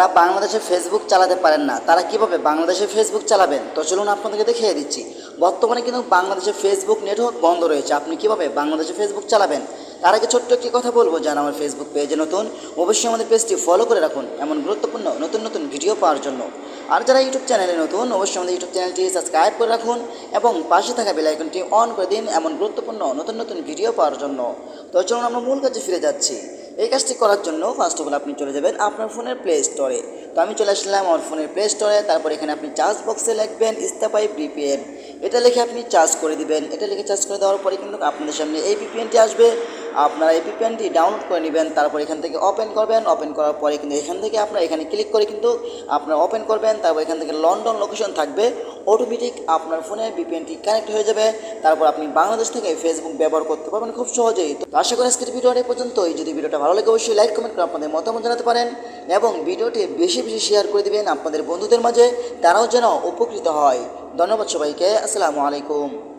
যারা বাংলাদেশে ফেসবুক চালাতে পারেন না। তারা কীভাবে বাংলাদেশে ফেসবুক চালাবেন? তো চলুন আপনাদেরকে দেখিয়ে দিচ্ছি। বর্তমানে কিন্তু বাংলাদেশে ফেসবুক নেটওয়ার্ক বন্ধ রয়েছে। আপনি কীভাবে বাংলাদেশে ফেসবুক চালাবেন? তার আগে ছোট্ট একটি কথা বলব যারা আমার ফেসবুক পেজে নতুন। অবশ্যই আমাদের পেজটি ফলো করে রাখুন। এমন গুরুত্বপূর্ণ, নতুন নতুন ভিডিও পাওয়ার জন্য। আর যারা ইউটিউব চ্যানেলে নতুন, অবশ্যই আমাদের ইউটিউব চ্যানেলটি সাবস্ক্রাইব করে রাখুন এবং পাশে থাকা বেল আইকনটি অন করে দিন এমন গুরুত্বপূর্ণ, নতুন নতুন ভিডিও পাওয়ার জন্য। তো চলুন আমরা মূল কাজে ফিরে যাচ্ছি। এই কাজটি করার জন্য ফার্স্ট অফ অল আপনি চলে যাবেন আপনার ফোনের প্লে স্টোরে তো আমি চলে আসলাম আমার ফোনের প্লে স্টোরে তারপর এখানে আপনি চার্জ বক্সে লিখবেন ইস্তাপাই বিপিএন এটা লিখে আপনি চার্জ করে দিবেন। এটা লিখে চার্জ করে দেওয়ার পরে কিন্তু আপনাদের সামনে এই বিপিএনটি আসবে। আপনারা এই বিপিএনটি ডাউনলোড করে নেবেন, তারপর এখান থেকে ওপেন করবেন। ওপেন করার পরে কিন্তু এখান থেকে আপনারা এখানে ক্লিক করে কিন্তু আপনারা ওপেন করবেন। তারপর এখান থেকে লন্ডন লোকেশন থাকবে। অটোমেটিক আপনার ফোনে বিপিএনটি কানেক্ট হয়ে যাবে। তারপর আপনি বাংলাদেশ থেকে ফেসবুক ব্যবহার করতে পারবেন খুব সহজেই। তো আশা করি আজকের ভিডিওটা এই পর্যন্তই। যদি ভিডিওটা ভালো লাগে, অবশ্যই লাইক কমেন্ট করে আপনাদের মতামত জানাতে পারেন এবং ভিডিওটি বেশি বেশি শেয়ার করে দেবেন আপনাদের বন্ধুদের মাঝে, তারাও যেন উপকৃত হয়। ধন্যবাদ সবাইকে। আসসালামু আলাইকুম।